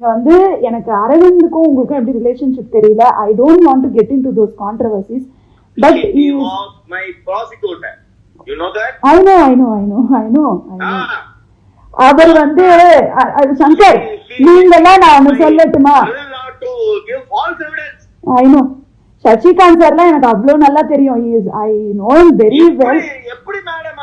வந்து எனக்கு அரவிந்துக்கும் உங்களுக்கும் எப்படி ரிலேஷன்ஷிப் தெரியல I don't want to get into those controversies but my prosecutor. You know that? I know I know I know I know no. அவர் வந்து சங்கர் நீங்கெல்லாம் நான் ஒண்ணு சொல்லட்டுமா. ஐ நோ சசிகாந்த் சார்லாம் எனக்கு அவ்வளவு நல்லா தெரியும் is I know very well எப்படி மேடம்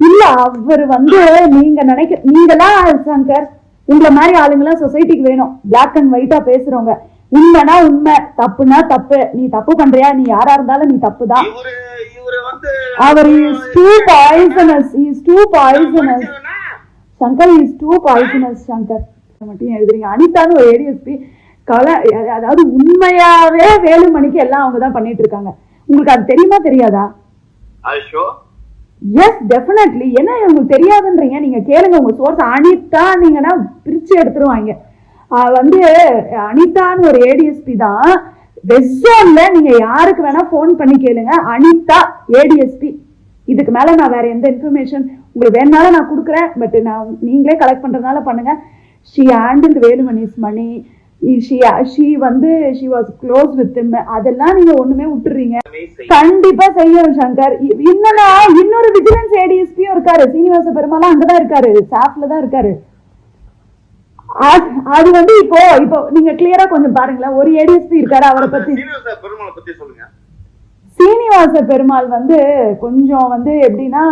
இல்ல அவர் வந்து நீங்க நினைக்க நீங்களாம் சங்கர் உங்களை மாதிரி ஆளுங்கெல்லாம் சொசைட்டிக்கு வேணும். பிளாக் அண்ட் ஒயிட்டா பேசுறவங்க. உண்மைனா உண்மை தப்புனா தப்பு. நீ தப்பு பண்றியா? நீ யாரா இருந்தாலும் நீ தப்பு தான் அவர் is too poisonous is too poisonous மனுஷனா? Shankar is too poisonous Shankar. மட்டும் எழுதுறீங்க. அனிதான்னு ஒரு ஏடிஎஸ்பி கலை அதாவது உண்மையாவே வேலுமணிக்கு எல்லாம் அவங்க தான் பண்ணிட்டு இருக்காங்க. உங்களுக்கு அது தெரியுமா தெரியாதா? எஸ் டெஃபினெட்லி என்ன உங்களுக்கு தெரியாதுன்றீங்க. நீங்கள் கேளுங்க உங்கள் சோர்ஸ் அனிதா நீங்கன்னா பிரிச்சு எடுத்துருவாங்க. வந்து அனிதான்னு ஒரு ஏடிஎஸ்பி தான். வெஸ்டோன்ல நீங்க யாருக்கு வேணா ஃபோன் பண்ணி கேளுங்க. அனிதா ஏடிஎஸ்பி இதுக்கு மேல நான் வேற எந்த இன்ஃபர்மேஷன் உங்களுக்கு வேணாலும் நான் கொடுக்குறேன். பட் நான் நீங்களே கலெக்ட் பண்றதுனால பண்ணுங்க. ஷி ஹேண்டில் வேலுமணிஸ் மணி ஷி ஷி வந்து ஷி வாஸ் க்ளோஸ் வித் அதெல்லாம் நீங்க ஒண்ணுமே விட்டுறீங்க. கண்டிப்பா செய்யணும் சங்கர். இ- என்னன்னா இன்னொரு விஜிலன்ஸ் ஏடிஎஸ்பியும் இருக்காரு. சீனிவாச பெருமாள் அங்கதான் இருக்காரு. சாஃப்ல தான் இருக்காரு. அது- வந்து இப்போ இப்போ நீங்க கிளியரா கொஞ்சம் பாருங்களேன். ஒரு ஏடிஎஸ்பி இருக்காரு அவரை பத்தி. சீனிவாச பெருமாளை பத்தி சொல்லுங்க. சீனிவாச பெருமாள் வந்து கொஞ்சம் வந்து எப்படின்னா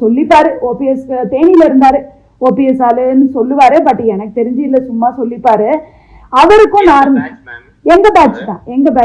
சொல்லிப்பாரு. ஓபிஎஸ் தேனியில இருந்தாரு. ஓபிஎஸ் ஆளுன்னு சொல்லுவாரு. பட் எனக்கு தெரிஞ்சு இல்ல சும்மா சொல்லிப்பாரு. அவருக்கும் நார்மல். எங்க பேட்ச் தான் எங்க பேட்ச்